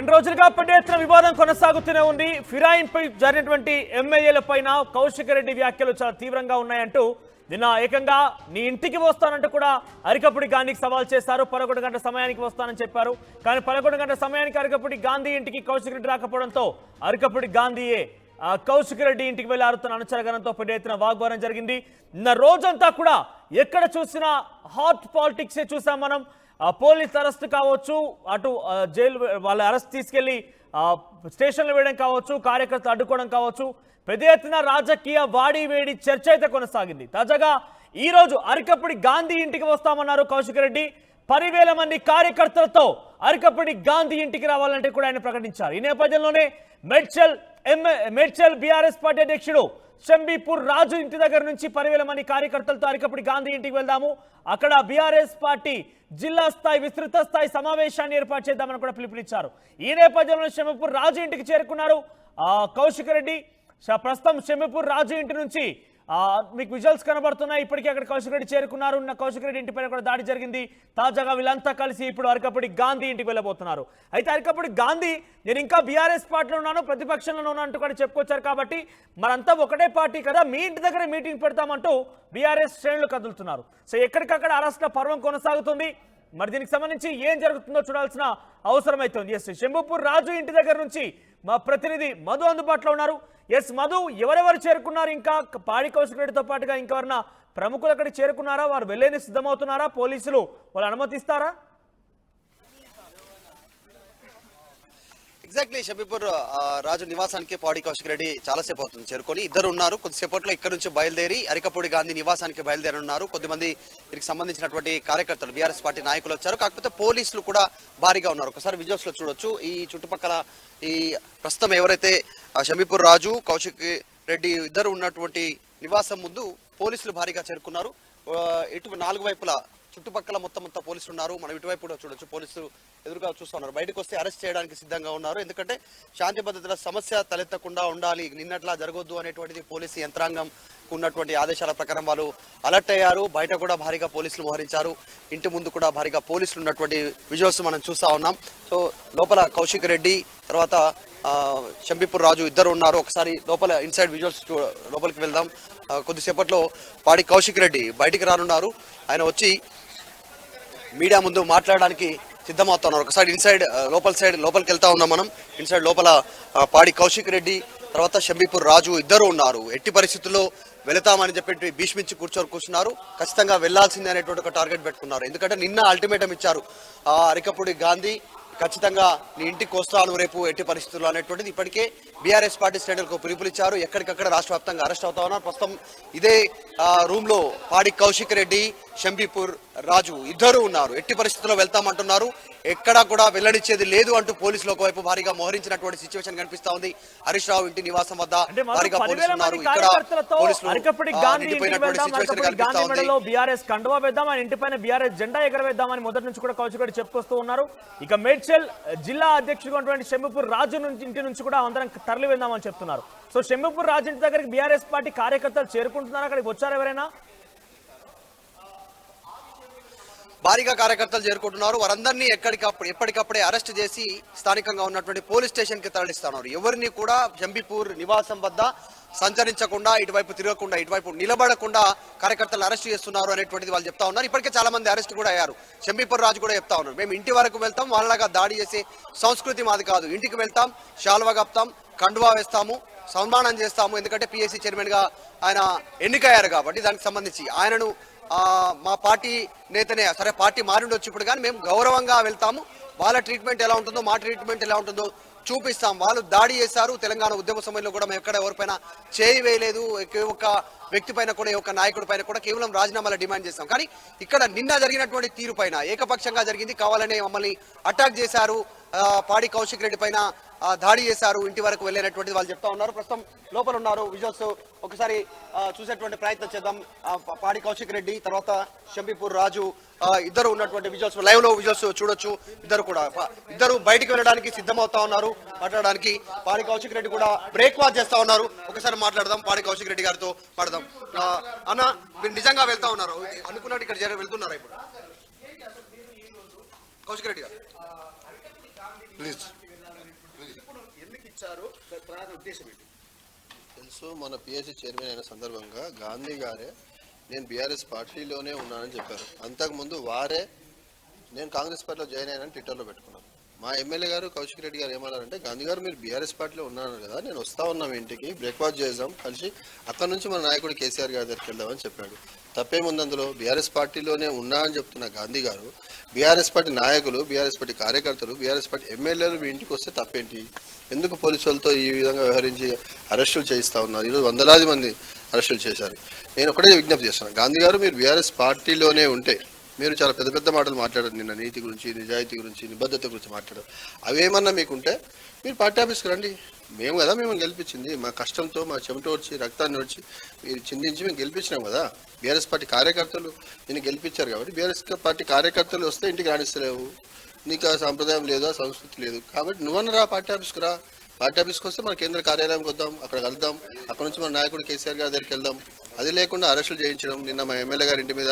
రెండు రోజులుగా పెద్ద ఎత్తున వివాదం కొనసాగుతూనే ఉంది. ఫిరాయింపై జరిగినటువంటి ఎమ్మెల్యేల పైన కౌశిక్ రెడ్డి వ్యాఖ్యలు చాలా తీవ్రంగా ఉన్నాయంటూ నిన్న ఏకంగా నీ ఇంటికి వస్తానంటూ కూడా అరికపుడి గాంధీకి సవాల్ చేశారు. పదకొండు గంటల సమయానికి వస్తానని చెప్పారు. కానీ పదకొండు గంటల సమయానికి అరికపుడి గాంధీ ఇంటికి కౌశిక్ రెడ్డి రాకపోవడంతో అరికపుడి గాంధీయే కౌశిక్ రెడ్డి ఇంటికి వెళ్ళారు తన అనుచరగణంతో పెద్ద ఎత్తున వాగ్వాదం జరిగింది. నిన్న రోజంతా కూడా ఎక్కడ చూసినా హాట్ పాలిటిక్సే చూసాం మనం. పోలీస్ అరెస్ట్ కావచ్చు అటు జైలు వాళ్ళ అరెస్ట్ తీసుకెళ్ళి స్టేషన్లు వేయడం కావచ్చు కార్యకర్తలు అడ్డుకోవడం కావచ్చు పెద్ద ఎత్తున రాజకీయ వాడి వేడి చర్చ అయితే కొనసాగింది. తాజాగా ఈ రోజు గాంధీ ఇంటికి వస్తామన్నారు కౌశిక్ రెడ్డి. పదివేల మంది కార్యకర్తలతో అరికప్పుడి గాంధీ ఇంటికి రావాలంటే కూడా ఆయన ప్రకటించారు. ఈ నేపథ్యంలోనే Medchal MA Medchal BRS party అధ్యక్షుడు షంబీపూర్ రాజు ఇంటి దగ్గర నుంచి పదివేల మంది కార్యకర్తలతో అరికప్పుడు గాంధీ ఇంటికి వెళ్దాము. అక్కడ బీఆర్ఎస్ పార్టీ జిల్లా స్థాయి విస్తృత స్థాయి సమావేశాన్ని ఏర్పాటు చేద్దామని కూడా పిలుపునిచ్చారు. ఈ నేపథ్యంలో షంబీపూర్ రాజు ఇంటికి చేరుకున్నారు. కౌశిక్ రెడ్డి ప్రస్తుతం షంబీపూర్ రాజు ఇంటి నుంచి మీకు విజువల్స్ కనబడుతున్నాయి. ఇప్పటికే అక్కడ కౌశిక్ రెడ్డి చేరుకున్నారు. ఉన్న కౌశిక్ రెడ్డి ఇంటిపైన కూడా దాడి జరిగింది. తాజాగా వీళ్ళంతా కలిసి ఇప్పుడు అరకపడి గాంధీ ఇంటికి వెళ్ళబోతున్నారు. అయితే అరకపడి గాంధీ నేను ఇంకా బీఆర్ఎస్ పార్టీలో ఉన్నాను ప్రతిపక్షంలో ఉన్నాను అంటూ కూడా చెప్పుకొచ్చారు కాబట్టి మనంతా ఒకటే పార్టీ కదా. మీ ఇంటి దగ్గర మీటింగ్ పెడతామంటూ బీఆర్ఎస్ శ్రేణులు కదులుతున్నారు. సో ఎక్కడికక్కడ అరెస్ట్ల పర్వం కొనసాగుతుంది. మరి దీనికి సంబంధించి ఏం జరుగుతుందో చూడాల్సిన అవసరం అవుతుంది ఎస్ శంభుపూర్ రాజు ఇంటి దగ్గర నుంచి మా ప్రతినిధి మధు అందుబాటులో ఉన్నారు. ఎస్ మధు ఎవరెవరు చేరుకున్నారు? ఇంకా పాడి కౌశిక్ రెడ్డితో పాటుగా ఇంకెవరన్నా ప్రముఖులు అక్కడికి చేరుకున్నారా? వారు వెళ్ళేని సిద్ధమవుతున్నారా? పోలీసులు వాళ్ళు అనుమతిస్తారా? ఎగ్జాక్ట్లీ షబీపూర్ రాజు నివాసానికి పాడి కౌశిక్ రెడ్డి చాలాసేపు అవుతుంది. చేరుకొని ఇద్దరు ఉన్నారు. కొద్దిసేపట్లో ఇక్కడ నుంచి బయలుదేరి అరికపూడి గాంధీ నివాసానికి బయలుదేరనున్నారు. కొద్దిమంది దీనికి సంబంధించినటువంటి కార్యకర్తలు బీఆర్ఎస్ పార్టీ నాయకులు వచ్చారు. కాకపోతే పోలీసులు కూడా భారీగా ఉన్నారు. ఒకసారి విజువల్స్లో చూడొచ్చు. ఈ చుట్టుపక్కల ఈ ప్రస్తుతం ఎవరైతే ఆ, షమీపూర్ రాజు కౌశిక్ రెడ్డి ఇద్దరు ఉన్నటువంటి నివాసం ముందు పోలీసులు భారీగా చేరుకున్నారు. ఇటు నాలుగు వైపులా చుట్టుపక్కల మొత్తం మొత్తం పోలీసులు ఉన్నారు మనం ఇటువైపు కూడా చూడొచ్చు. పోలీసులు ఎదురుగా చూస్తూ ఉన్నారు. బయటకు వస్తే అరెస్ట్ చేయడానికి సిద్ధంగా ఉన్నారు. ఎందుకంటే శాంతి భద్రతల సమస్య తలెత్తకుండా ఉండాలి. నిన్నట్లా జరగొద్దు అనేటువంటిది పోలీసు యంత్రాంగం ఉన్నటువంటి ఆదేశాల ప్రకారం వాళ్ళు అలర్ట్ అయ్యారు. బయట కూడా భారీగా పోలీసులు మోహరించారు. ఇంటి ముందు కూడా భారీగా పోలీసులు ఉన్నటువంటి విజువల్స్ మనం చూస్తా ఉన్నాం. సో లోపల కౌశిక్ రెడ్డి తర్వాత ఆ, శంబీపూర్ రాజు ఇద్దరు ఉన్నారు. ఒకసారి లోపల ఇన్సైడ్ విజువల్స్ లోపలికి వెళ్దాం. కొద్దిసేపట్లో పాడి కౌశిక్ రెడ్డి బయటికి రానున్నారు. ఆయన వచ్చి మీడియా ముందు మాట్లాడడానికి సిద్ధమవుతున్నారు ఒకసారి ఇన్సైడ్ లోపల సైడ్ లోపలికి వెళ్తా ఉన్నాం మనం. ఇన్సైడ్ లోపల పాడి కౌశిక్ రెడ్డి తర్వాత షంబీపూర్ రాజు ఇద్దరు ఉన్నారు. ఎట్టి పరిస్థితుల్లో వెళతామని చెప్పి భీష్మించి కూర్చొని కూర్చున్నారు. ఖచ్చితంగా వెళ్ళాల్సిందే అనేటువంటి ఒక టార్గెట్ పెట్టుకున్నారు. ఎందుకంటే నిన్న అల్టిమేటం ఇచ్చారు. అరికపుడి అరికపూడి గాంధీ ఖచ్చితంగా నీ ఇంటికి వస్తాను రేపు ఎట్టి పరిస్థితుల్లో అనేటువంటిది ఇప్పటికే బీఆర్ఎస్ పార్టీ శ్రేణులకు పిలుపునిచ్చారు. ఎక్కడికక్కడ రాష్ట్ర వ్యాప్తంగా అరెస్ట్ అవుతా ఉన్నారు. ప్రస్తుతం ఇదే రూమ్లో పాడి కౌశిక్ రెడ్డి షంబీపూర్ రాజు ఇద్దరు ఉన్నారు. ఎట్టి పరిస్థితుల్లో వెళ్తామంటున్నారు. ఎక్కడా కూడా వెల్లడిచ్చేది లేదు అంటూ పోలీసులు ఒకవైపు భారీగా మోహరించినటువంటి సిచ్యువేషన్ కనిపిస్తా ఉంది. హరీష్ రావు ఇంటి నివాసం వద్ద భారీగా పోలీసులు ఉన్నారు. ఇక్కడ పోలీసులు బీఆర్ఎస్ కండువా వేద్దాం ఆయన ఇంటిపైన బీఆర్ఎస్ జెండా ఎగరవేద్దామని మొదటి నుంచి కూడా కౌశిక్ రెడ్డి చెప్పుకొస్తూ ఉన్నారు. ఇక మేడ్చల్ జిల్లా అధ్యక్షుడు షెమ్మిపూర్ రాజు నుంచి ఇంటి నుంచి కూడా అందరం తరలి వెళ్దామని చెప్తున్నారు. సో షెమ్మిపూర్ రాజు ఇంటి దగ్గరికి బీఆర్ఎస్ పార్టీ కార్యకర్తలు చేరుకుంటున్నారు? అక్కడికి వచ్చారు ఎవరైనా? భారీగా కార్యకర్తలు చేరుకుంటున్నారు. వారందరినీ ఎక్కడికప్పుడు ఎప్పటికప్పుడే అరెస్ట్ చేసి స్థానికంగా ఉన్నటువంటి పోలీస్ స్టేషన్కి తరలిస్తున్నారు. ఎవరిని కూడా జంబీపూర్ నివాసం వద్ద సంచరించకుండా ఇటువైపు తిరగకుండా ఇటువైపు నిలబడకుండా కార్యకర్తలు అరెస్ట్ చేస్తున్నారు అనేటువంటిది వాళ్ళు చెప్తా ఉన్నారు. ఇప్పటికే చాలా మంది అరెస్ట్ కూడా అయ్యారు. శంబీపూర్ రాజు కూడా చెప్తా ఉన్నారు. మేము ఇంటి వరకు వెళ్తాం. వాళ్ళగా దాడి చేసే సంస్కృతి మాది కాదు. ఇంటికి వెళ్తాం శాల్వా కప్తాం కండువా వేస్తాము సన్మానం చేస్తాము. ఎందుకంటే పిఎస్సి చైర్మన్గా ఆయన ఎన్నికయ్యారు కాబట్టి దానికి సంబంధించి ఆయనను మా పార్టీ నేతనే సరే పార్టీ మారిండొచ్చు ఇప్పుడు కానీ మేము గౌరవంగా వెళ్తాము. వాళ్ళ ట్రీట్మెంట్ ఎలా ఉంటుందో మా ట్రీట్మెంట్ ఎలా ఉంటుందో చూపిస్తాం. వాళ్ళు దాడి చేశారు. తెలంగాణ ఉద్యమ సమయంలో కూడా మేము ఎక్కడ ఎవరిపైన చేయి వేయలేదు. ఒక ఒక్క వ్యక్తి పైన కూడా ఏ ఒక్క నాయకుడి పైన కూడా కేవలం రాజీనామాల డిమాండ్ చేస్తాం కానీ ఇక్కడ నిన్న జరిగినటువంటి తీరు పైన ఏకపక్షంగా జరిగింది కావాలనే మమ్మల్ని అటాక్ చేశారు. పాడి కౌశిక్ రెడ్డి పైన దాడి చేశారు. ఇంటి వరకు వెళ్ళినటువంటిది వాళ్ళు చెప్తా ఉన్నారు. ప్రస్తుతం లోపల ఉన్నారు విజువల్స్ ఒకసారి చూసేటువంటి ప్రయత్నం చేద్దాం. పాడి కౌశిక్ రెడ్డి తర్వాత షంబీపూర్ రాజు ఇద్దరు ఉన్నటువంటి విజువల్స్ లైవ్లో విజువల్స్ చూడొచ్చు. ఇద్దరు కూడా ఇద్దరు బయటికి వెళ్ళడానికి సిద్ధమవుతా ఉన్నారు. మాట్లాడడానికి పాడి కౌశిక్ రెడ్డి కూడా బ్రేక్ వాచ్ చేస్తా ఉన్నారు. ఒకసారి మాట్లాడదాం పాడి కౌశిక్ రెడ్డి గారితో మాట్లాడదాం అన్న మీరు నిజంగా వెళ్తా ఉన్నారు. అనుకున్నట్టు ఇక్కడ జర వెళ్తున్నారా ఇప్పుడు? కౌశిక్ రెడ్డి గారు. ప్లీజ్. ఇప్పుడు ఎందుకు ఇచ్చారు? ప్రధాన ఉద్దేశం ఏంటి? తెలుసు మన పిఎస్సి చైర్మన్ అయిన సందర్భంగా గాంధీ గారే నేను బీఆర్ఎస్ పార్టీలోనే ఉన్నానని చెప్పారు. అంతకుముందు వారే నేను కాంగ్రెస్ పార్టీలో జాయిన్ అయ్యానని ట్విట్టర్లో పెట్టుకున్నాను మా ఎమ్మెల్యే గారు కౌశిక్ రెడ్డి గారు ఏమన్నారంటే గాంధీ గారు మీరు బీఆర్ఎస్ పార్టీలో ఉన్నారు కదా నేను వస్తా ఉన్నాం ఇంటికి బ్రేక్ఫాస్ట్ చేద్దాం కలిసి అక్కడ నుంచి మన నాయకుడు కేసీఆర్ గారి దగ్గరికి వెళ్దామని చెప్పాడు. తప్పేముంది అందులో? బీఆర్ఎస్ పార్టీలోనే ఉన్నా అని చెప్తున్న గాంధీ గారు బీఆర్ఎస్ పార్టీ నాయకులు బీఆర్ఎస్ పార్టీ కార్యకర్తలు బీఆర్ఎస్ పార్టీ ఎమ్మెల్యేలు మీ ఇంటికి వస్తే తప్పేంటి? ఎందుకు పోలీసులతో ఈ విధంగా వ్యవహరించి అరెస్టులు చేయిస్తా ఉన్నారు? ఈరోజు వందలాది మంది అరెస్టులు చేశారు. నేను ఒకటే విజ్ఞప్తి చేస్తున్నాను గాంధీ గారు మీరు బీఆర్ఎస్ పార్టీలోనే ఉంటే మీరు చాలా పెద్ద పెద్ద మాటలు మాట్లాడారు నిన్న నీతి గురించి నిజాయితీ గురించి నిబద్ధత గురించి మాట్లాడారు. అవేమన్నా మీకుంటే మీరు పార్టీ ఆఫీస్కి రండి. మేము కదా మేము గెలిపించింది. మా కష్టంతో మా చెమట వచ్చి రక్తాన్ని వచ్చి మీరు చిందించి మేము గెలిపించినాం కదా. బీఆర్ఎస్ పార్టీ కార్యకర్తలు నేను గెలిపించారు కాబట్టి బీఆర్ఎస్ పార్టీ కార్యకర్తలు వస్తే ఇంటికి రాణిస్తలేవు. నీకు ఆ సాంప్రదాయం లేదా సంస్కృతి లేదు. కాబట్టి నువ్వన్న రా పార్టీ ఆఫీస్కి రా. పార్టీ ఆఫీస్కి వస్తే మన కేంద్ర కార్యాలయంకి వద్దాం. అక్కడ కలుద్దాం. అక్కడ నుంచి మన నాయకుడు కేసీఆర్ గారి దగ్గరికి వెళ్దాం. అది లేకుండా అరెస్టులు చేయించడం నిన్న మా ఎమ్మెల్యే గారి ఇంటి మీద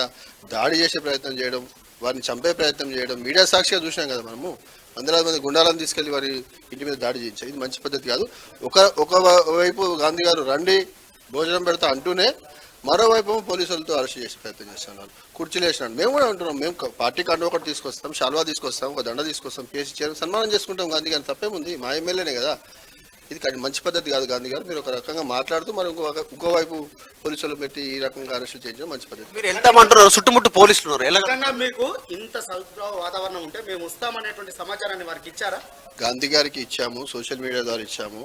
దాడి చేసే ప్రయత్నం చేయడం వారిని చంపే ప్రయత్నం చేయడం మీడియా సాక్షిగా చూసినాం కదా మనము. వందలాది మంది గుండాలను తీసుకెళ్ళి వారి ఇంటి మీద దాడి చేయించారు ఇది మంచి పద్ధతి కాదు. ఒక ఒక వైపు గాంధీ గారు రండి భోజనం పెడతా అంటూనే మరోవైపు పోలీసులతో అరెస్ట్ చేసే ప్రయత్నం చేస్తున్నారు కుర్చీలు వేసినాడు మేము కూడా అంటున్నాం. మేము పార్టీ కండు ఒకటి తీసుకొస్తాం షాల్వా తీసుకొస్తాం ఒక దండ తీసుకొస్తాం కేసీ చేయడం సన్మానం చేసుకుంటాం గాంధీ గారిని తప్పేముంది? మా ఎమ్మెల్యేనే కదా. ఇది కానీ మంచి పద్ధతి కాదు గాంధీ గారు. మీరు ఒక రకంగా మాట్లాడుతూ మరి ఇంకో ఇంకోవైపు పోలీసులు పెట్టి ఈ రకంగా అరెస్ట్ చేయించడం మంచి పద్ధతి. మీరు వెళ్తామంటున్నారు చుట్టుముట్టు పోలీసులు ఉన్నారు ఎలా నిజంగా మీకు ఇంత సౌద్భావ వాతావరణం ఉంటే మేము వస్తామనేటువంటి సమాచారాన్ని వారికి ఇచ్చారా? గాంధీ గారికి ఇచ్చాము సోషల్ మీడియా ద్వారా ఇచ్చాము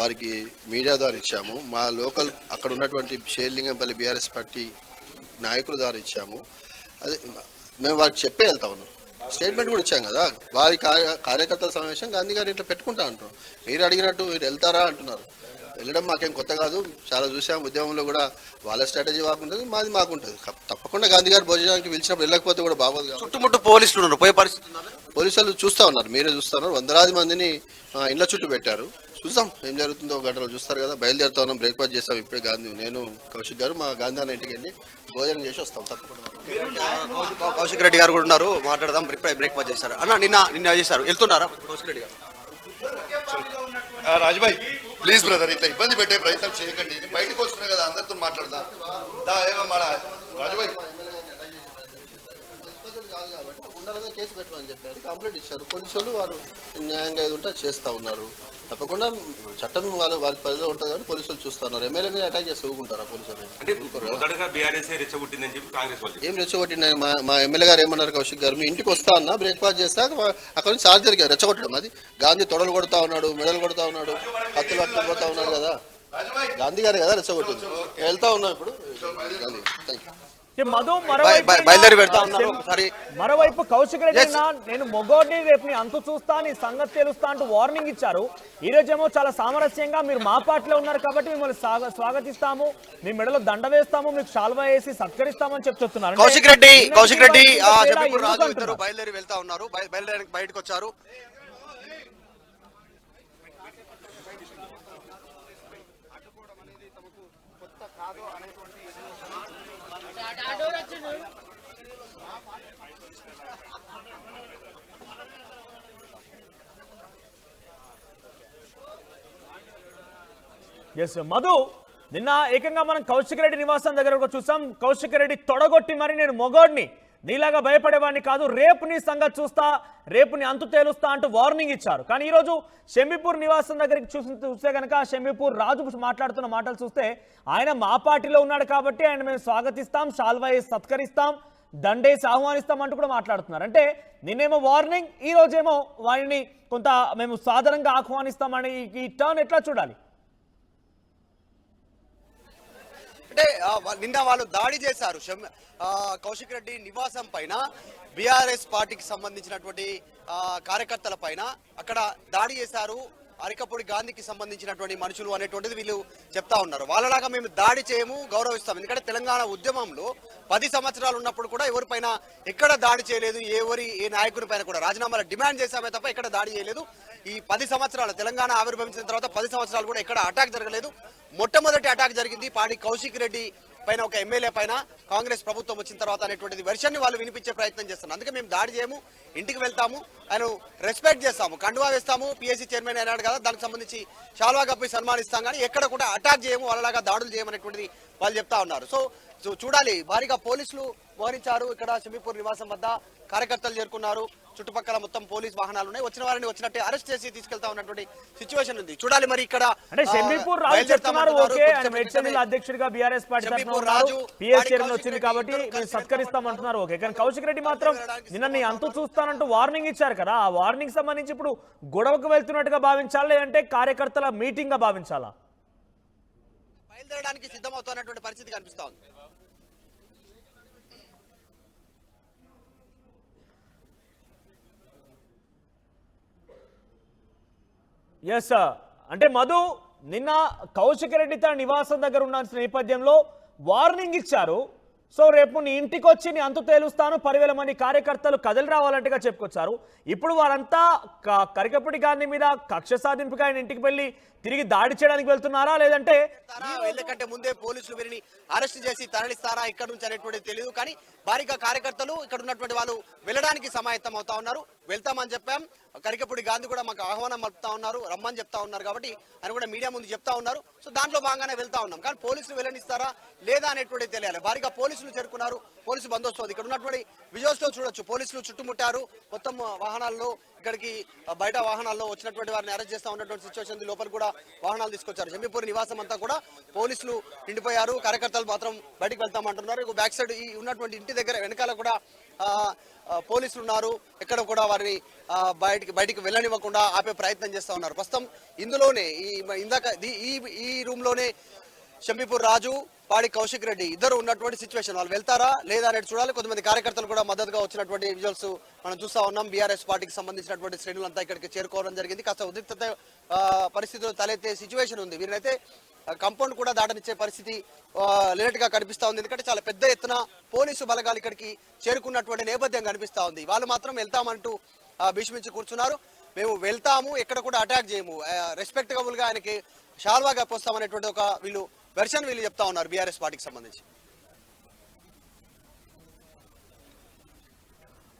వారికి మీడియా ద్వారా ఇచ్చాము మా లోకల్ అక్కడ ఉన్నటువంటి షేర్లింగంపల్లి బీఆర్ఎస్ పార్టీ నాయకుల ద్వారా ఇచ్చాము. అదే మేము వారికి చెప్పే వెళ్తా ఉన్నాం. స్టేట్మెంట్ కూడా ఇచ్చాం కదా. వారి కార్య కార్యకర్తల సమావేశం గాంధీ గారు ఇట్లా పెట్టుకుంటా అంటున్నాం మీరు అడిగినట్టు మీరు వెళ్తారా అంటున్నారు. వెళ్ళడం మాకేం కొత్త కాదు. చాలా చూసాం. ఉద్యమంలో కూడా వాళ్ళ స్ట్రాటజీ మాకుంటుంది మాది మాకుంటుంది. తప్పకుండా గాంధీ గారు భోజనానికి పిలిచినప్పుడు వెళ్ళకపోతే కూడా బాగోదు చుట్టుముట్టు పోలీసులు ఉన్నారు. పోయే పరిస్థితి? పోలీసులు చూస్తా ఉన్నారు. మీరే చూస్తున్నారు వందలాది మందిని ఇండ్ల చుట్టూ పెట్టారు. చూద్దాం. ఏం జరుగుతుందో గంటలో చూస్తారు కదా. బయలుదేరుతా ఉన్నాం బ్రేక్ఫాస్ట్ చేస్తాం. ఇప్పుడే గాంధీ నేను కౌశిక్ గారు మా గాంధీ అన్న ఇంటికి వెళ్ళి భోజనం చేసి వస్తాం. తప్పకుండా. కౌశిక్ రెడ్డి గారు కూడా ఉన్నారు. మాట్లాడదాం. ఇప్పుడే బ్రేక్ఫాస్ట్ చేశారు. అన్న నిన్న నిన్న చేశారు. వెళ్తున్నారా? కౌశిక్ రెడ్డి గారు. రాజుభాయ్ ప్లీజ్ బ్రదర్ ఇట్లా ఇబ్బంది పెట్టే ప్రయత్నం చేయకండి. బయటకు వస్తున్నాయి కదా అందరితో మాట్లాడదాం. ఏమో రాజుభాయ్ ఉండాలని కేసు పెట్టమని చెప్పారు. కంప్లైంట్ ఇచ్చారు. పోలీసులు వారు న్యాయంగా ఉంటే చేస్తా ఉన్నారు. తప్పకుండా చట్టం వాళ్ళ వారి పరిధిలో ఉంటుంది కానీ పోలీసులు చూస్తా ఉన్నారు ఎమ్మెల్యేని అటాక్ చేసి ఊరుకుంటారా పోలీసులు ఏం రెచ్చగొట్టిన మా మా ఎమ్మెల్యే గారు ఏమన్నారు? కౌశిక్ గారు మీ ఇంటికి వస్తా అన్న బ్రేక్ఫాస్ట్ చేస్తా అక్కడ నుంచి సార్ జరిగారు. రెచ్చగొట్టడం అది. గాంధీ తొడలు కొడతా ఉన్నాడు మెడలు కొడతా ఉన్నాడు కత్తులు పట్టుకొని కొడతా ఉన్నాడు కదా. గాంధీ గారు కదా రెచ్చగొట్టింది. వెళ్తా ఉన్నాం ఇప్పుడు. థ్యాంక్ యూ మరోవైపు కౌశిక్ రెడ్డి నేను మొగోడిని రేపు నీ అంతు చూస్తా నీ సంగతి తెలుస్తా అంటూ వార్నింగ్ ఇచ్చారు. ఈ రోజేమో చాలా సామరస్యంగా మీరు మా పార్టీలో ఉన్నారు కాబట్టి మిమ్మల్ని స్వాగ- స్వాగతిస్తాము. మీ మెడలో దండ వేస్తాము మీకు శాల్వా వేసి సత్కరిస్తామని చెప్తున్నారు. కౌశిక్ రెడ్డి కౌశిక్ రెడ్డి? బయలుదేరి వెళ్తా ఉన్నారు. బయ- బయలుదేరి బయటకు వచ్చారు ఎస్ మధు నిన్న ఏకంగా మనం కౌశిక్ రెడ్డి నివాసం దగ్గర చూసాం. కౌశిక్ రెడ్డి తొడగొట్టి మరి నేను మొగోడిని. నీలాగా భయపడేవాడిని కాదు రేపు నీ సంగతి చూస్తా రేపు నీ అంతు తేలుస్తా అంటూ వార్నింగ్ ఇచ్చారు. కానీ ఈరోజు షమీపూర్ నివాసం దగ్గరికి చూసి చూస్తే కనుక షమీపూర్ రాజు మాట్లాడుతున్న మాటలు చూస్తే ఆయన మా పార్టీలో ఉన్నాడు కాబట్టి ఆయన మేము స్వాగతిస్తాం షాల్వా వేసి సత్కరిస్తాం దండేసి ఆహ్వానిస్తాం అంటూ కూడా మాట్లాడుతున్నారు. అంటే నిన్నేమో వార్నింగ్ ఈ రోజేమో వారిని కొంత మేము సాధారణంగా ఆహ్వానిస్తామని ఈ టర్న్ ఎట్లా చూడాలి? అంటే నిన్న వాళ్ళు దాడి చేశారు. కౌశిక్ రెడ్డి నివాసం పైన బీఆర్ఎస్ పార్టీకి సంబంధించినటువంటి కార్యకర్తల పైన అక్కడ దాడి చేశారు. అరికపూడి గాంధీకి సంబంధించినటువంటి మనుషులు అనేటువంటిది వీళ్ళు చెప్తా ఉన్నారు. వాళ్ళలాగా మేము దాడి చేయము గౌరవిస్తాం ఎందుకంటే తెలంగాణ ఉద్యమంలో పది సంవత్సరాలు ఉన్నప్పుడు కూడా ఎవరిపైన ఎక్కడ దాడి చేయలేదు ఎవరి ఏ నాయకుడి పైన కూడా రాజీనామాలు డిమాండ్ చేశామే తప్ప ఎక్కడ దాడి చేయలేదు. ఈ పది సంవత్సరాలు తెలంగాణ ఆవిర్భవించిన తర్వాత పది సంవత్సరాలు కూడా ఎక్కడ అటాక్ జరగలేదు. మొట్టమొదటి అటాక్ జరిగింది పాడి కౌశిక్ రెడ్డి పైన ఒక ఎమ్మెల్యే పైన కాంగ్రెస్ ప్రభుత్వం వచ్చిన తర్వాత అనేటువంటిది వెర్షన్ని వాళ్ళు వినిపించే ప్రయత్నం చేస్తున్నారు అందుకే మేము దాడి చేయము ఇంటికి వెళ్తాము ఆయన రెస్పెక్ట్ చేస్తాము. కండువా వేస్తాము పిఎస్సీ చైర్మన్ అయినాడు కదా దానికి సంబంధించి షాల్వా కప్పి సన్మానిస్తాం కానీ ఎక్కడ కూడా అటాక్ చేయము వాళ్ళలాగా దాడులు చేయమనేటువంటిది వాళ్ళు చెప్తా ఉన్నారు. సో చూ- చూడాలి. భారీగా పోలీసులు మోహరించారు. ఇక్కడ షమీపూర్ నివాసం వద్ద కార్యకర్తలు చేరుకున్నారు. చుట్టుపక్కల మొత్తం పోలీస్ వాహనాలు ఉన్నాయి. వచ్చిన వారిని వచ్చినట్టే అరెస్ట్ చేసి తీసుకెళ్తా ఉన్నటువంటి సిచ్యువేషన్ ఉంది. చూడాలి మరి ఇక్కడ అంటే షమీపూర్ రాజు చెప్తున్నారు. ఓకే అధ్యక్షుడిగా BRS party Raju, PS chairman వచ్చింది కాబట్టి కలిసి సత్కరిస్తామంటున్నారు. ఓకే కానీ కౌశిక్ రెడ్డి మాత్రం నిన్న నీ అంతు చూస్తానంటూ వార్నింగ్ ఇచ్చారు కదా. ఆ వార్నింగ్ సంబంధించి ఇప్పుడు గొడవకు వెళ్తున్నట్టుగా భావించాలా లేదంటే కార్యకర్తల మీటింగ్గా భావించాలా? బయలుదేరడానికి సిద్ధమవుతున్నటువంటి పరిస్థితి కనిపిస్తా ఉంది. ఎస్ అంటే మధు నిన్న కౌశిక్ రెడ్డి తన నివాసం దగ్గర ఉన్న నేపథ్యంలో వార్నింగ్ ఇచ్చారు. సో రేపు నీ ఇంటికి వచ్చి నీ అంతు తేలుస్తాను. పదివేల మంది కార్యకర్తలు కదలి రావాలంటేగా చెప్పుకొచ్చారు. ఇప్పుడు వారంతా క- కరికపూడి గాంధీ మీద కక్ష సాధింపుగా ఆయన ఇంటికి వెళ్ళి తిరిగి దాడి చేయడానికి వెళ్తున్నారా? లేదంటే చేస్తారా? వెళ్ళకంటే ముందే పోలీసులు వీరిని అరెస్ట్ చేసి తరలిస్తారా? ఇక్కడ నుంచి అనేటువంటిది తెలియదు కానీ భారీగా కార్యకర్తలు ఇక్కడ ఉన్నటువంటి వాళ్ళు వెళ్ళడానికి సమాయత్తం అవుతా ఉన్నారు. వెళ్తామని చెప్పాం. కరికపూడి గాంధీ కూడా మాకు ఆహ్వానం మలుపుతా ఉన్నారు రమ్మని చెప్తా ఉన్నారు కాబట్టి అని కూడా మీడియా ముందు చెప్తా ఉన్నారు. సో దాంట్లో భాగంగానే వెళ్తా ఉన్నాం. కానీ పోలీసులు వెళ్ళనిస్తారా? లేదా అనేటువంటి తెలియాలి. భారీగా పోలీసులు చేరుకున్నారు. పోలీసు బందోబస్తు ఇక్కడ ఉన్నటువంటి విజయోత్సవం చూడొచ్చు. పోలీసులు చుట్టుముట్టారు. మొత్తం వాహనాల్లో ఇక్కడికి బయట వాహనాల్లో వచ్చినటువంటి వారిని అరెస్ట్ చేస్తా ఉన్నటువంటి సిచ్యువేషన్ లోపల కూడా వాహనాలు తీసుకొచ్చారు. జమ్మిపూరి నివాసం అంతా కూడా పోలీసులు నిండిపోయారు. కార్యకర్తలు మాత్రం బయటకు వెళ్తామంటున్నారు. బ్యాక్ సైడ్ ఈ ఉన్నటువంటి ఇంటి దగ్గర వెనకాల కూడా పోలీసులు ఉన్నారు. ఎక్కడ కూడా వారిని బయటికి బయటికి వెళ్ళనివ్వకుండా ఆపే ప్రయత్నం చేస్తా ఉన్నారు. ప్రస్తుతం ఇందులోనే ఈ ఇందాక ఈ- ఈ ఈ రూమ్ రాజు పాడి కౌశిక్ రెడ్డి. ఇద్దరు ఉన్నటువంటి సిచ్యువేషన్ వాళ్ళు వెళ్తారా లేదా అనేది చూడాలి. కొంతమంది కార్యకర్తలు కూడా మద్దతుగా వచ్చినటువంటి విజువల్స్ మనం చూస్తా ఉన్నాం. బీఆర్ఎస్ పార్టీకి సంబంధించినటువంటి శ్రేణులంతా ఇక్కడికి చేరుకోవడం జరిగింది. కాస్త ఉద్రిక్తత పరిస్థితులు తలెత్తే సిచ్యువేషన్ ఉంది. వీరినైతే కంపౌండ్ కూడా దాటనిచ్చే పరిస్థితి ఆ, లేనట్టుగా కనిపిస్తా ఉంది. ఎందుకంటే చాలా పెద్ద ఎత్తున పోలీసు బలగాలు ఇక్కడికి చేరుకున్నటువంటి నేపథ్యం కనిపిస్తా ఉంది. వాళ్ళు మాత్రం వెళ్తామంటూ భీష్మించి కూర్చున్నారు. మేము వెళ్తాము ఎక్కడ కూడా అటాక్ చేయము. రెస్పెక్టబుల్గా ఆయనకి షాల్వా కప్పొస్తామనేటువంటి ఒక వీళ్ళు వెర్షన్ వీళ్ళు చెప్తా ఉన్నారు బీఆర్ఎస్ పార్టీకి సంబంధించి.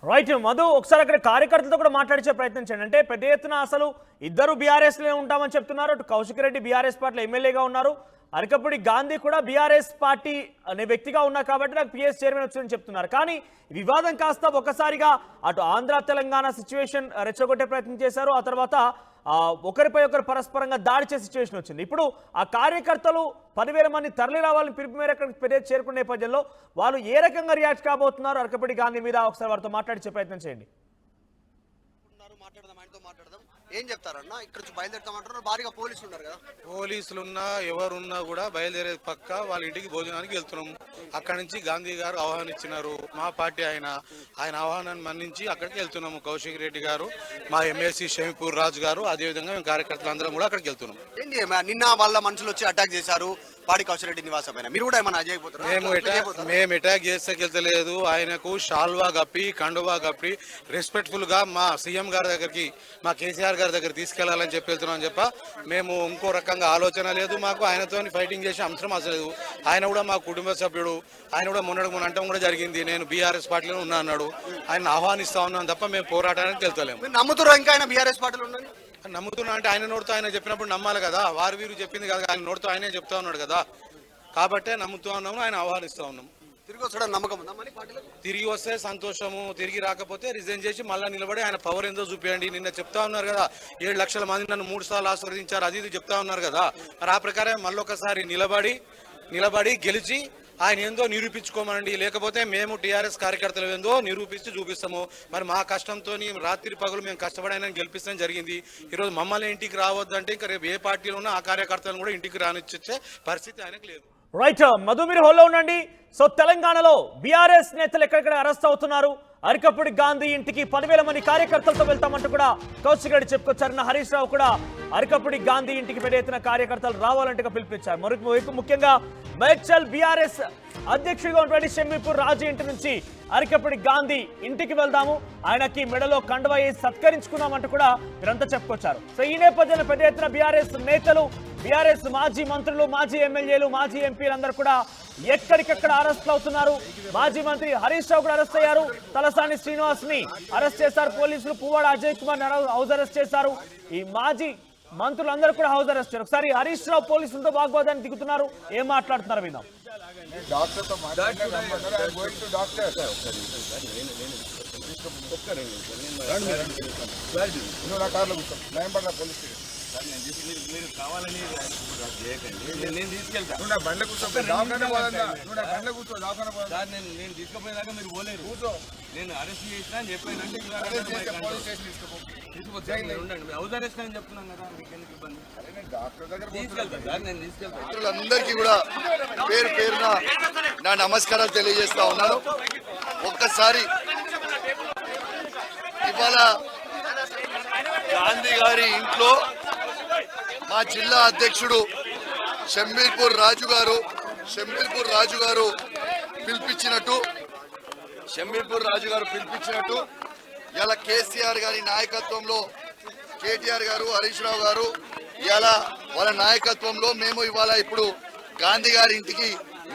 రైట్ మధు ఒకసారి అక్కడ కార్యకర్తలతో కూడా మాట్లాడించే ప్రయత్నం చేయండి. అంటే పెద్ద ఎత్తున అసలు ఇద్దరు బీఆర్ఎస్లో ఉంటామని చెప్తున్నారు. అటు కౌశిక్ రెడ్డి బీఆర్ఎస్ పార్టీలో ఎమ్మెల్యేగా ఉన్నారు. అరకపూడి గాంధీ కూడా బీఆర్ఎస్ పార్టీ అనే వ్యక్తిగా ఉన్నారు కాబట్టి నాకు పిఎస్ చైర్మన్ వచ్చిందని చెప్తున్నారు. కానీ వివాదం కాస్త ఒక్కసారిగా అటు ఆంధ్ర తెలంగాణ సిచ్యువేషన్ రెచ్చగొట్టే ప్రయత్నం చేశారు. ఆ తర్వాత ఒకరిపై ఒకరు పరస్పరంగా దాడి చేసే సిచ్యువేషన్ వచ్చింది. ఇప్పుడు ఆ కార్యకర్తలు పదివేల మంది తరలి రావాలని పిలుపు మేరకు పెద్ద చేరుకునే నేపథ్యంలో వాళ్ళు ఏ రకంగా రియాక్ట్ కాబోతున్నారు అరకపడి గాంధీ మీద ఒకసారి వారితో మాట్లాడించే ప్రయత్నం చేయండి. మాట్లాడదాం. ఏం చెప్తారన్న? ఇక్కడ నుంచి బయలుదేరుతామంటారు భారీగా పోలీసులు ఉన్నారు కదా. పోలీసులున్నా ఎవరున్నా కూడా బయలుదేరేది పక్క వాళ్ళ ఇంటికి భోజనానికి వెళ్తున్నాం. అక్కడి నుంచి గాంధీ గారు ఆహ్వానించినారు. మా పార్టీ ఆయన ఆయన ఆహ్వానాన్ని మన్నించి అక్కడికి వెళ్తున్నాము. కౌశిక్ రెడ్డి గారు మా ఎమ్మెల్సీ షమీపూర్ రాజు గారు అదేవిధంగా మేము కార్యకర్తలు అందరం కూడా అక్కడికి వెళ్తున్నాం. ఏంటి నిన్న వాళ్ళ మనుషులు వచ్చి అటాక్ చేశారు. పాడి కౌశరెడ్డి నివాసం పైన మీరు కూడా ఏమన్నా చేయబోతున్నారు? మేము అటాక్ మేము అటాక్ చేసేకెళ్తలేదు ఆయనకు షాల్వా కప్పి కండువా కప్పి రెస్పెక్ట్ఫుల్గా మా సీఎం గారి దగ్గరికి మా కేసీఆర్ గారి దగ్గర తీసుకెళ్ళాలని చెప్పి వెళ్తున్నాం చెప్ప. మేము ఇంకో రకంగా ఆలోచన లేదు మాకు. ఆయనతో ఫైటింగ్ చేసే అంశం అసలు లేదు. ఆయన కూడా మా కుటుంబ సభ్యుడు. ఆయన కూడా మొన్నటి మొన్న అంటం కూడా జరిగింది. నేను బీఆర్ఎస్ పార్టీలో ఉన్నా అన్నాడు. ఆయన ఆహ్వానిస్తా ఉన్నాను తప్ప మేము పోరాటానికి వెళ్తలేము. నమ్ముతున్నారు ఇంకా ఆయన బీఆర్ఎస్ పార్టీలో ఉండండి? నమ్ముతున్నా అంటే ఆయన నోటితో ఆయన చెప్పినప్పుడు నమ్మాలి కదా. వారు వీరు చెప్పింది కదా ఆయన నోటితో ఆయనే చెప్తా ఉన్నాడు కదా. కాబట్టే నమ్ముతూ ఉన్నాము ఆయన ఆహ్వానిస్తా ఉన్నాం తిరిగి వచ్చడం నమ్మకం తిరిగి వస్తే సంతోషము తిరిగి రాకపోతే రిజైన్ చేసి మళ్ళీ నిలబడి ఆయన పవర్ ఏందో చూపించండి నిన్న చెప్తా ఉన్నారు కదా ఏడు లక్షల మంది నన్ను మూడు సార్లు ఆశీర్వదించారు అది ఇది చెప్తా ఉన్నారు కదా. మరి ఆ ప్రకారం మళ్ళొకసారి నిలబడి నిలబడి గెలిచి ఆయన ఏందో నిరూపించుకోమనండి. లేకపోతే మేము టీఆర్ఎస్ కార్యకర్తలు ఏందో నిరూపించి చూపిస్తాము. మరి మా కష్టంతో రాత్రి పగులు మేము కష్టపడి ఆయన గెలిపించడం జరిగింది. ఈరోజు మమ్మల్ని ఇంటికి రావద్దంటే ఇంకా రేపు ఏ పార్టీలో ఉన్నా ఆ కార్యకర్తలను కూడా ఇంటికి రానిచ్చే పరిస్థితి ఆయనకు లేదు. రైట్ మధు మీరు హోల్లో ఉండండి. సో తెలంగాణలో బీఆర్ఎస్ నేతలు ఎక్కడెక్కడ అరెస్ట్ అవుతున్నారు? అరికప్పుడు గాంధీ ఇంటికి పదివేల మంది కార్యకర్తలతో వెళ్తామంటూ కూడా కౌశిక్ రెడ్డి చెప్పుకొచ్చారు హరీష్ రావు కూడా అరికప్పుడు గాంధీ ఇంటికి పెద్ద ఎత్తున కార్యకర్తలు రావాలంటే పిలిపించారు మరొక ముఖ్యంగా మేడ్చల్ బీఆర్ఎస్ అధ్యక్షుడిగా ఉన్నటువంటి షమ్మీపూర్ రాజు ఇంటి నుంచి అరికప్పుడు గాంధీ ఇంటికి వెళ్దాము. ఆయనకి మెడలో కండువ వేసి సత్కరించుకుందామంటూ కూడా వీరంతా చెప్పుకొచ్చారు. సో ఈ నేపథ్యంలో పెద్ద ఎత్తున బీఆర్ఎస్ నేతలు బీఆర్ఎస్ మాజీ మంత్రులు మాజీ ఎమ్మెల్యేలు మాజీ ఎంపీలందరూ కూడా ఎక్కడికెక్కడ అరెస్ట్ అవుతున్నారు? మాజీ మంత్రి హరీష్ రావు కూడా అరెస్ట్ అయ్యారు. తలసాని శ్రీనివాస్ని అరెస్ట్ చేశారు. పోలీసులు పువ్వాడ అజయ్ కుమార్ హౌస్ అరెస్ట్ చేశారు. ఈ మాజీ మంత్రులందరూ కూడా హౌస్ అరెస్ట్ చేశారు ఒకసారి హరీష్ రావు పోలీసులతో వాగ్వాదాన్ని దిగుతున్నారు. ఏం మాట్లాడుతున్నారు విందాం డాక్టర్ నువ్వు నా కార్లో కూర్చో భయపడ్డా పోలీస్ నేను బండ్ల కూర్చో దవాఖాన పోదా నువ్వు నా బండ్ల కూర్చో దవాఖాన పోదా సార్ నేను నేను తీసుకుపోయేదాకా మీరు పోలేరు. కూర్చో. నేను అరెస్ట్ చేసినా అని చెప్పానంటే మరి మీరు ఉండండి. మీరు హౌస్ అరెస్ట్ అని చెప్తున్నాం కదా మీకు ఎందుకు ఇబ్బంది? అరే నేను డాక్టర్ దగ్గర తీసుకెళ్తా సార్ నేను తీసుకెళ్తా. మిత్రులందరికీ కూడా పేరు పేరున నా నమస్కారాలు తెలియజేస్తా ఉన్నాను. ఒక్కసారి ఇవాళ గాంధీ గారి ఇంట్లో మా జిల్లా అధ్యక్షుడు షమ్మీర్పూర్ రాజు గారు షమ్మీర్పూర్ రాజు గారు పిలిపించినట్టు షమ్మీర్పూర్ రాజు గారు పిలిపించినట్టు ఇలా కేసీఆర్ గారి నాయకత్వంలో కేటీఆర్ గారు హరీష్ రావు గారు ఇలా వాళ్ళ నాయకత్వంలో మేము ఇవాళ ఇప్పుడు గాంధీ గారి ఇంటికి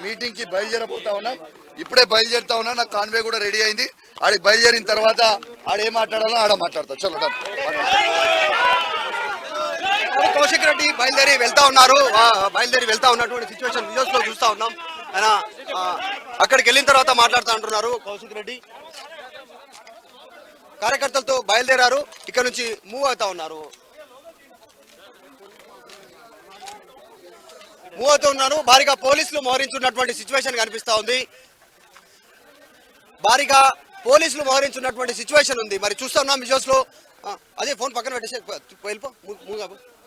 మీటింగ్కి బయలుదేరబోతా ఉన్నాం. ఇప్పుడే బయలుదేరుతా ఉన్నా నాకు కాన్వే కూడా రెడీ అయింది. ఆడికి బయలుదేరిన తర్వాత ఆడ మాట్లాడాలో ఆడ మాట్లాడతా. చలో. కౌశిక్ రెడ్డి బయలుదేరి వెళ్తా ఉన్నారు. బయలుదేరి వెళ్తా ఉన్నటువంటి సిచ్యువేషన్ విజువల్స్లో చూస్తా ఉన్నాం. ఆయన అక్కడికి వెళ్ళిన తర్వాత మాట్లాడుతూ అంటున్నారు కౌశిక్ రెడ్డి. కార్యకర్తలతో బయలుదేరారు. ఇక్కడ నుంచి మూవ్ అవుతా ఉన్నారు. మూవ్ అవుతూ ఉన్నారు. భారీగా పోలీసులు మోహరించున్నటువంటి సిచ్యువేషన్ కనిపిస్తా ఉంది. భారీగా పోలీసులు మోహరించున్నటువంటి సిచ్యువేషన్ ఉంది. మరి చూస్తా ఉన్నాం విజువల్స్లో. అదే ఫోన్ పక్కన పెట్టేసి వెళ్ళిపో. మూవ్-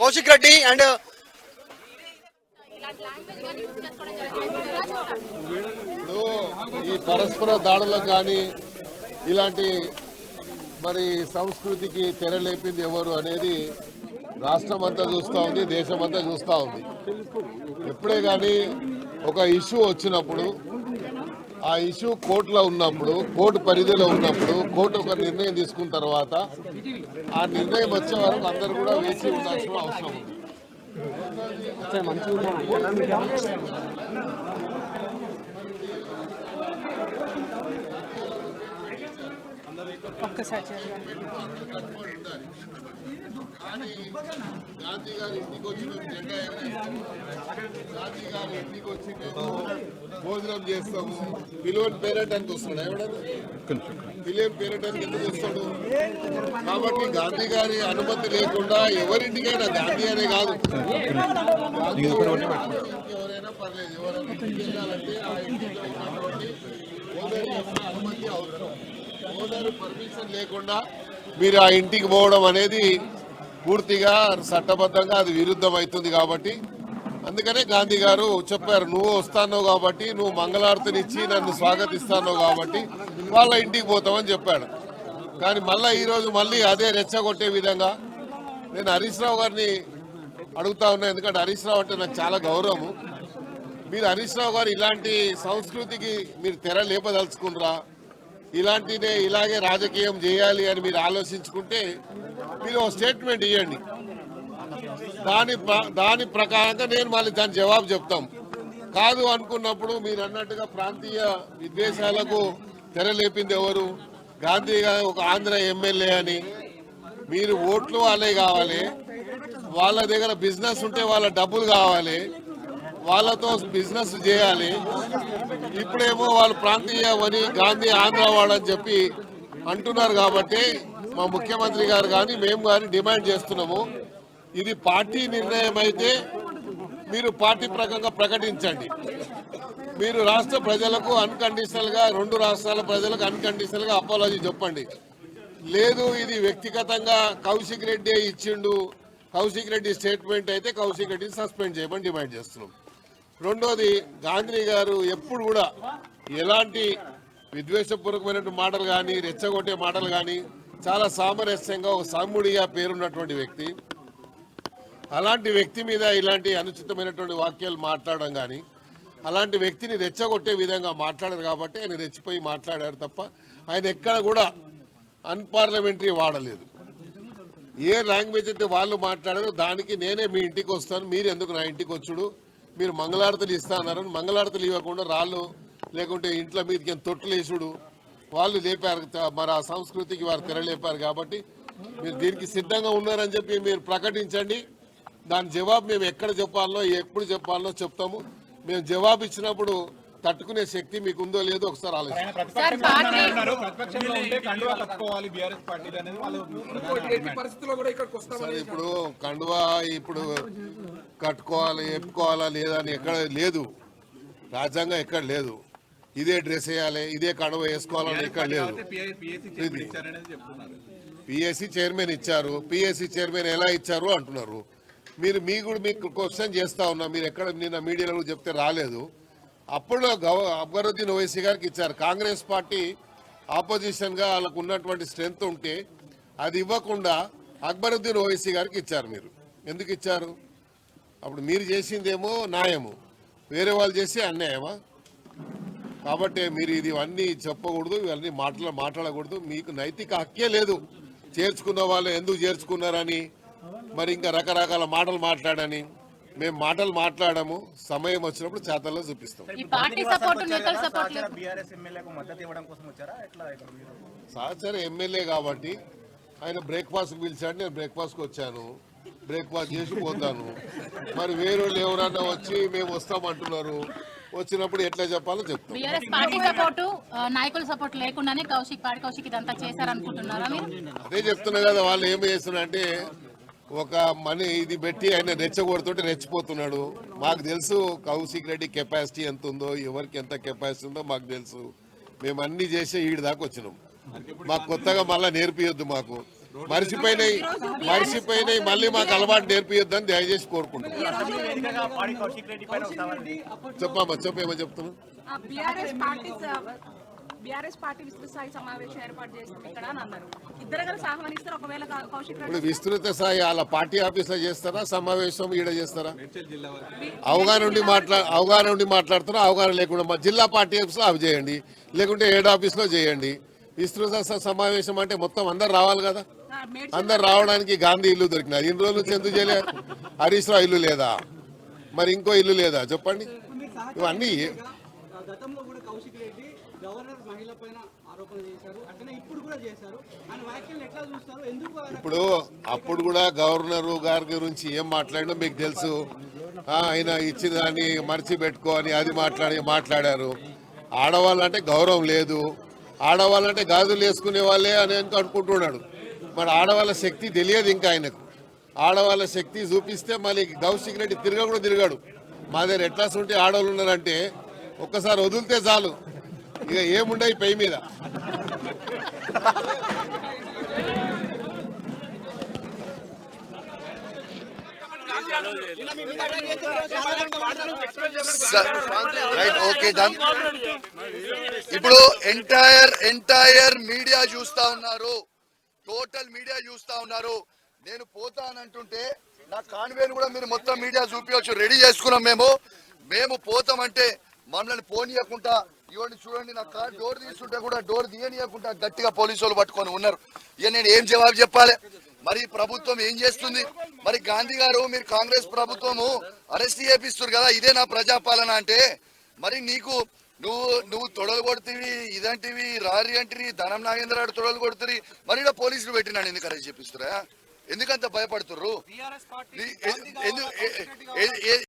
కౌశిక్ రెడ్డి అండ్ ఈ పరస్పర దాడులకు కానీ ఇలాంటి మరి సంస్కృతికి తెరలేపింది ఎవరు అనేది రాష్ట్రం అంతా చూస్తూ ఉంది దేశం అంతా చూస్తూ ఉంది. ఎప్పుడే కానీ ఒక ఇష్యూ వచ్చినప్పుడు ఆ ఇష్యూ కోర్టులో ఉన్నప్పుడు కోర్టు పరిధిలో ఉన్నప్పుడు కోర్టు ఒక నిర్ణయం తీసుకున్న తర్వాత ఆ నిర్ణయం వచ్చే వరకు అందరూ కూడా వేచి ఉండాల్సిన అవసరం ఉంది. గాంధీ గారి ఇంటికి వచ్చిన జెండా గాంధీ గారి ఇంటికి వచ్చి భోజనం చేస్తాము. పిలువని పేరెంటానికి వస్తాడు ఎవడన్నా పిలువని పేరెంటానికి ఎందుకు వస్తాడు? కాబట్టి గాంధీ గారి అనుమతి లేకుండా ఎవరింటికైనా గాంధీ అనే కాదు. గాంధీ ఎవరైనా పర్లేదు. ఎవరైనా వెళ్ళాలంటే ఆ ఇంటిలో ఉన్నటువంటి అనుమతి అవసరం. ఓనర్ పర్మిషన్ లేకుండా మీరు ఆ ఇంటికి పోవడం అనేది పూర్తిగా చట్టబద్ధంగా అది విరుద్ధం అవుతుంది కాబట్టి. అందుకనే గాంధీ గారు చెప్పారు నువ్వు వస్తానో కాబట్టి నువ్వు మంగళారతినిచ్చి నన్ను స్వాగతిస్తానో కాబట్టి వాళ్ళ ఇంటికి పోతామని చెప్పాడు. కానీ మళ్ళీ ఈరోజు మళ్ళీ అదే రెచ్చగొట్టే విధంగా నేను హరీష్ రావు గారిని అడుగుతా ఉన్నా ఎందుకంటే హరీష్ రావు అంటే నాకు చాలా గౌరవము. మీరు హరీష్ రావు గారు ఇలాంటి సంస్కృతికి మీరు తెర లేపదలుచుకున్నారా ఇలాంటిదే ఇలాగే రాజకీయం చేయాలి అని మీరు ఆలోచించుకుంటే మీరు ఒక స్టేట్మెంట్ ఇవ్వండి దాని ప్ర- దాని ప్రకారంగా నేను మళ్ళీ దాని జవాబు చెప్తాం. కాదు అనుకున్నప్పుడు మీరు అన్నట్టుగా ప్రాంతీయ విద్వేషాలకు తెరలేపింది ఎవరు? గాంధీ గారు ఒక ఆంధ్ర ఎమ్మెల్యే అని. మీరు ఓట్లు వాళ్ళే కావాలి. వాళ్ళ దగ్గర బిజినెస్ ఉంటే వాళ్ళ డబ్బులు కావాలి. వాళ్ళతో బిజినెస్ చేయాలి. ఇప్పుడేమో వాళ్ళు ప్రాంతీయ వని గాంధీ ఆంధ్ర అని చెప్పి అంటున్నారు కాబట్టి మా ముఖ్యమంత్రి గారు కానీ మేము కానీ డిమాండ్ చేస్తున్నాము. ఇది పార్టీ నిర్ణయం అయితే మీరు పార్టీ ప్రకంగా ప్రకటించండి. మీరు రాష్ట్ర ప్రజలకు అన్కండిషనల్గా రెండు రాష్ట్రాల ప్రజలకు అన్కండిషనల్గా అపాలజీ చెప్పండి. లేదు ఇది వ్యక్తిగతంగా కౌశిక్ రెడ్డి ఇచ్చిండు. కౌశిక్ రెడ్డి స్టేట్మెంట్ అయితే కౌశిక్ రెడ్డిని సస్పెండ్ చేయమని డిమాండ్ చేస్తున్నాం. రెండోది గాంధీ గారు ఎప్పుడు కూడా ఎలాంటి విద్వేషపూర్వకమైనటువంటి మాటలు కానీ రెచ్చగొట్టే మాటలు కానీ చాలా సామరస్యంగా ఒక సాముడిగా పేరున్నటువంటి వ్యక్తి. అలాంటి వ్యక్తి మీద ఇలాంటి అనుచితమైనటువంటి వాక్యాలు మాట్లాడడం కానీ అలాంటి వ్యక్తిని రెచ్చగొట్టే విధంగా మాట్లాడారు కాబట్టి ఆయన రెచ్చిపోయి మాట్లాడారు తప్ప ఆయన ఎక్కడ కూడా అన్పార్లమెంటరీ వాడలేదు. ఏ లాంగ్వేజ్ అయితే వాళ్ళు మాట్లాడారో దానికి నేనే మీ ఇంటికి వస్తాను మీరు ఎందుకు నా ఇంటికి వచ్చుడు? మీరు మంగళారతులు ఇస్తా అన్నారని మంగళారతులు ఇవ్వకుండా రాళ్ళు లేకుంటే ఇంట్లో మీదకి తొట్టులేసుడు వాళ్ళు లేపారు మరి ఆ సంస్కృతికి వారు తెరలేపారు కాబట్టి మీరు దీనికి సిద్ధంగా ఉన్నారని చెప్పి మీరు ప్రకటించండి. దాని జవాబు మేము ఎక్కడ చెప్పాలో ఎప్పుడు చెప్పాలో చెప్తాము. మేము జవాబు ఇచ్చినప్పుడు తట్టుకునే శక్తి మీకు ఉందో లేదో ఒకసారి ఆలోచించండి సార్ పార్టీ ప్రతిపక్షంలో ఉంటే కండువా కప్పుకోవాలి బీఆర్ఎస్ పార్టీ అనేది వాళ్ళు ఎట్టి పరిస్థితుల్లో కూడా ఇక్కడికి వస్తాం సరే ఇప్పుడు కండువా ఇప్పుడు కట్టుకోవాలి ఎప్పుకోవాలా లేదా అని ఎక్కడ లేదు. రాజ్యాంగం ఎక్కడ లేదు. ఇదే డ్రెస్ వేయాలి ఇదే కండువా వేసుకోవాలని ఎక్కడ లేదు. పిఎస్సీ చైర్మన్ ఇచ్చారు. పిఎస్సి చైర్మన్ ఎలా ఇచ్చారు అంటున్నారు. మీరు మీ కూడా మీకు క్వశ్చన్ చేస్తా ఉన్నా మీరు ఎక్కడ నిన్న మీడియాలో కూడా చెప్తే రాలేదు. అప్పుడు గవ అక్బరుద్దీన్ ఓవైసీ గారికి ఇచ్చారు. కాంగ్రెస్ పార్టీ ఆపోజిషన్గా వాళ్ళకు ఉన్నటువంటి స్ట్రెంగ్త్ ఉంటే అది ఇవ్వకుండా అక్బరుద్దీన్ ఓవైసీ గారికి ఇచ్చారు మీరు. ఎందుకు ఇచ్చారు? అప్పుడు మీరు చేసిందేమో న్యాయము. వేరే వాళ్ళు చేసి అన్యాయమా? కాబట్టి మీరు ఇది ఇవన్నీ చెప్పకూడదు ఇవన్నీ మాటలు మాట్లాడకూడదు. మీకు నైతిక హక్కే లేదు. చేర్చుకున్న వాళ్ళు ఎందుకు చేర్చుకున్నారని? మరి ఇంకా రకరకాల మాటలు మాట్లాడని. మేము మాటలు మాట్లాడము సమయం వచ్చినప్పుడు చేతల్లో చూపిస్తాం. ఈ పార్టీ సపోర్ట్ నేతల సపోర్ట్ లేదు. బీఆర్ఎస్ ఎమ్మెల్యేకు మద్దతు ఇవ్వడం కోసం వచ్చారా? ఎట్లా ఇక్కడ మీరు? సహచర ఎమ్మెల్యే కాబట్టి ఆయన బ్రేక్ఫాస్ట్ పిలిచాడు నేను బ్రేక్ఫాస్ట్కి వచ్చాను. బ్రేక్ఫాస్ట్ చేసి పోతాను. మరి వేరే వాళ్ళు ఎవరన్నా వచ్చి మేము వస్తామంటున్నారు. వచ్చినప్పుడు ఎట్లా చెప్పాలో చెప్తాం. బీఆర్ఎస్ పార్టీ సపోర్టు ఆ, నాయకుల సపోర్ట్ లేకుండానే కౌశిక్ పాడి కౌశిక్ ఇదంతా చేశారనుకుంటున్నారా మీరు? అదే చెప్తున్నా కదా వాళ్ళు ఏం చేస్తున్నారంటే ఒక మనీ ఇది పెట్టి ఆయన రెచ్చగొడుతుంటే రెచ్చిపోతున్నాడు. మాకు తెలుసు కౌశిక్ రెడ్డి కెపాసిటీ ఎంత ఉందో ఎవరికి ఎంత కెపాసిటీ ఉందో మాకు తెలుసు. మేము అన్ని చేసే ఈడి దాకా వచ్చినాం. మాకు కొత్తగా మళ్ళీ నేర్పియొద్దు మాకు. మర్చిపోయినాయి మర్చిపోయినాయి మళ్ళీ మాకు అలవాటు నేర్పియొద్దు అని దయచేసి కోరుకుంటున్నాం. చెప్పమ్మా చెప్పేమో చెప్తున్నాను బీఆర్ఎస్ పార్టీ విస్తృత స్థాయి సమావేశం ఏర్పాటు చేస్తాం ఇక్కడ అని అన్నారు. ఇద్దరు కలిసి ఆహ్వానిస్తారు ఒకవేళ కౌశిక్ రెడ్డి ఇప్పుడు విస్తృత స్థాయి వాళ్ళ పార్టీ ఆఫీస్లో చేస్తారా? సమావేశం ఈడ చేస్తారా? అవగాహన ఉండి మాట్లా అవగాహన ఉండి మాట్లాడుతారా అవగాహన లేకుండా మా జిల్లా పార్టీ ఆఫీస్లో అవి చేయండి లేకుంటే హెడ్ ఆఫీస్లో చేయండి. విస్తృత సమావేశం అంటే మొత్తం అందరు రావాలి కదా? అందరు రావడానికి గాంధీ ఇల్లు దొరికినది ఇన్ని రోజుల నుంచి ఎందుకు చేయలే హరీష్ రావు ఇల్లు లేదా? మరి ఇంకో ఇల్లు లేదా? చెప్పండి. ఇవన్నీ గతంలో గవర్నర్ మహిళ పైన ఆరోపణలు చేశారు. అట్లనే ఇప్పుడు కూడా చేశారు. ఆయన వ్యాఖ్యలు ఎట్లా చూస్తారు? ఎందుకు ఇప్పుడు అప్పుడు కూడా గవర్నర్ గారి గురించి ఏం మాట్లాడినో మీకు తెలుసు. ఆయన ఇచ్చిన దాన్ని మర్చి అని అది మాట్లాడి మాట్లాడారు. ఆడవాళ్ళంటే గౌరవం లేదు. ఆడవాళ్ళంటే గాజులు వేసుకునే వాళ్ళే అని అనుకుంటున్నాడు? మరి ఆడవాళ్ళ శక్తి తెలియదు ఇంకా ఆయనకు. ఆడవాళ్ళ శక్తి చూపిస్తే మళ్ళీ కౌశిక్ రెడ్డి తిరగ కూడా తిరిగాడు. మా దగ్గర ఎట్లా ఉంటే ఆడవాళ్ళు ఉన్నారంటే ఒక్కసారి వదిలితే చాలు. ఇక ఏముండయి పై మీద. ఓకే డన్ ఇప్పుడు ఎంటైర్ ఎంటైర్ మీడియా చూస్తా ఉన్నారు. టోటల్ మీడియా చూస్తా ఉన్నారు. నేను పోతానంటుంటే నా కాన్వేని కూడా మీరు మొత్తం మీడియా చూపించవచ్చు రెడీ చేసుకున్నాం మేము. మేము పోతామంటే మమ్మల్ని పోనీయకుండా ఇవ్వండి చూడండి నా కార్ డోర్ తీస్తుంటే కూడా డోర్ తీయనీయకుండా గట్టిగా పోలీసు వాళ్ళు పట్టుకొని ఉన్నారు. ఇక నేను ఏం జవాబు చెప్పాలి? మరి ప్రభుత్వం ఏం చేస్తుంది? మరి గాంధీ గారు మీరు కాంగ్రెస్ ప్రభుత్వము అరెస్ట్ చేపిస్తారు కదా ఇదే నా ప్రజాపాలన అంటే మరి నీకు నువ్వు నువ్వు తొడలు కొడుతీవి ఇదంటివి రారి అంటివి ధనం నాగేంద్ర తొడలు కొడుతుంది మరి పోలీసులు పెట్టినాడు ఎందుకు అరెస్ట్ చేపిస్తురా ఎందుకంత భయపడుతుర్రు?